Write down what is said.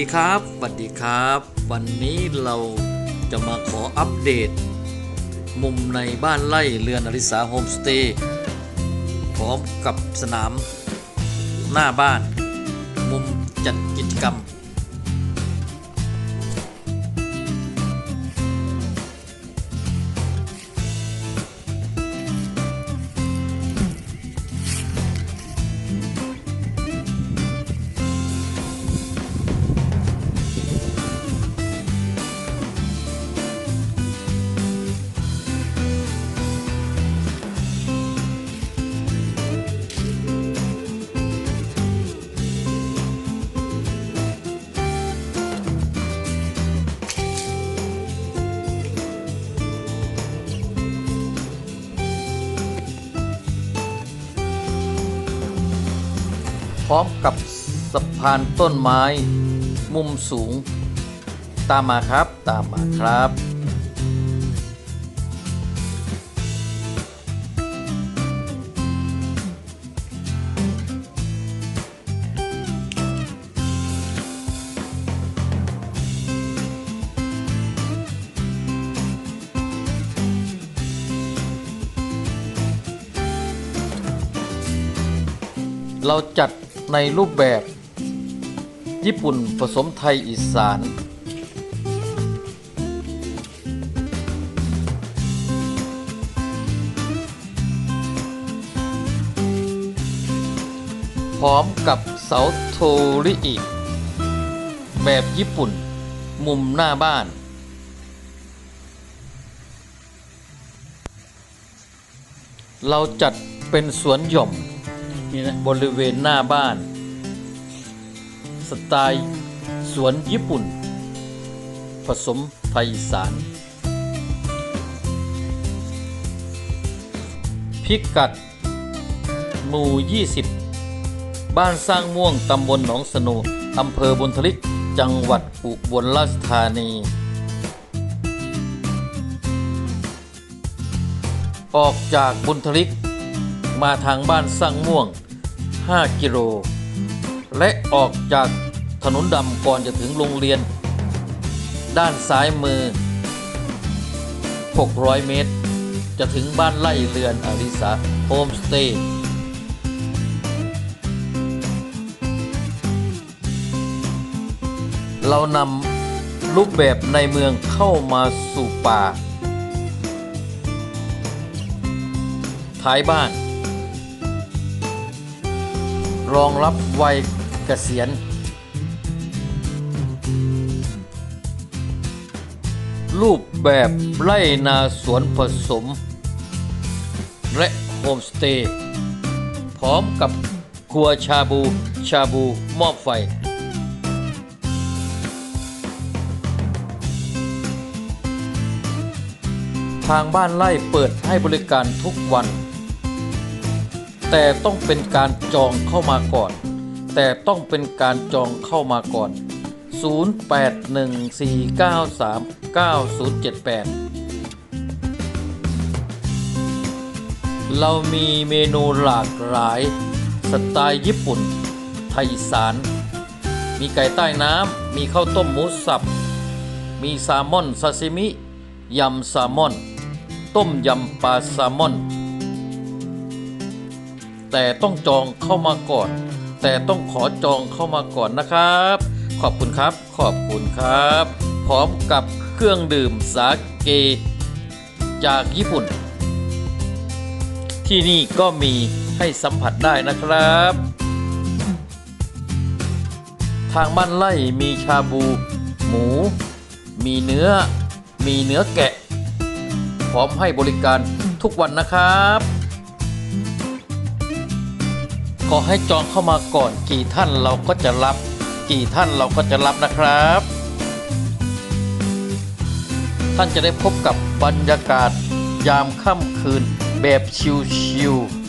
ดีครับสวัสดีครับ วันนี้เราจะมาขออัปเดต มุมในบ้านไร่เรือนอริสาโฮมสเตย์พร้อมกับสนามหน้าบ้าน มุมจัดกิจกรรม พร้อมกับสะพานต้นไม้ มุมสูง ตามมาครับ ตามมาครับเราจัด ในรูปแบบ ญี่ปุ่นผสมไทยอีสาน พร้อมกับเสาโทริอิแบบญี่ปุ่น มุมหน้าบ้านเราจัดเป็นสวนหย่อม นี่นะบริเวณหน้าบ้าน สไตล์สวนญี่ปุ่น ผสมไทยสานพิกัด หมู่ 20 บ้านสร้างม่วงตำบลหนองสนูอำเภอบุญทลิกจังหวัดอุบลราชธานี ออกจากบุญทลิกมาทางบ้านสร้างม่วง 5 กิโล และออกจากถนนดำก่อนจะถึงโรงเรียน ด้านซ้ายมือ 600 เมตร จะถึงบ้านไร่เรือนอาริสาโฮมสเตย์เรานำรูปแบบในเมืองเข้ามาสู่ป่า ท้ายบ้าน รองรับวัยเกษียณ รูปแบบไร่นาสวนผสม และโฮมสเตย์พร้อมกับครัวชาบูชาบูหม้อไฟ ทางบ้านไร่เปิดให้บริการทุกวัน แต่ต้องเป็นการจองเข้ามาก่อน แต่ต้องเป็นการจองเข้ามาก่อน 0814939078 เรามีเมนูหลากหลาย สไตล์ญี่ปุ่น ไทยสานมีไก่ใต้น้ำ มีข้าวต้มหมูสับ มีแซลมอนซาซิมิ ยำแซลมอน ต้มยำปลาแซลมอน แต่ต้องจองเข้ามาก่อน แต่ต้องขอจองเข้ามาก่อนนะครับ ขอบคุณครับ ขอบคุณครับ พร้อมกับเครื่องดื่มสาเก จากญี่ปุ่น ที่นี่ก็มีให้สัมผัสได้นะครับ ทางบ้านไร่มีชาบู หมู มีเนื้อ มีเนื้อแกะ พร้อมให้บริการทุกวันนะครับ ขอให้จองเข้ามาก่อน กี่ท่านเราก็จะรับ กี่ท่านเราก็จะรับนะครับ ท่านจะได้พบกับบรรยากาศยามค่ำคืนแบบชิลๆ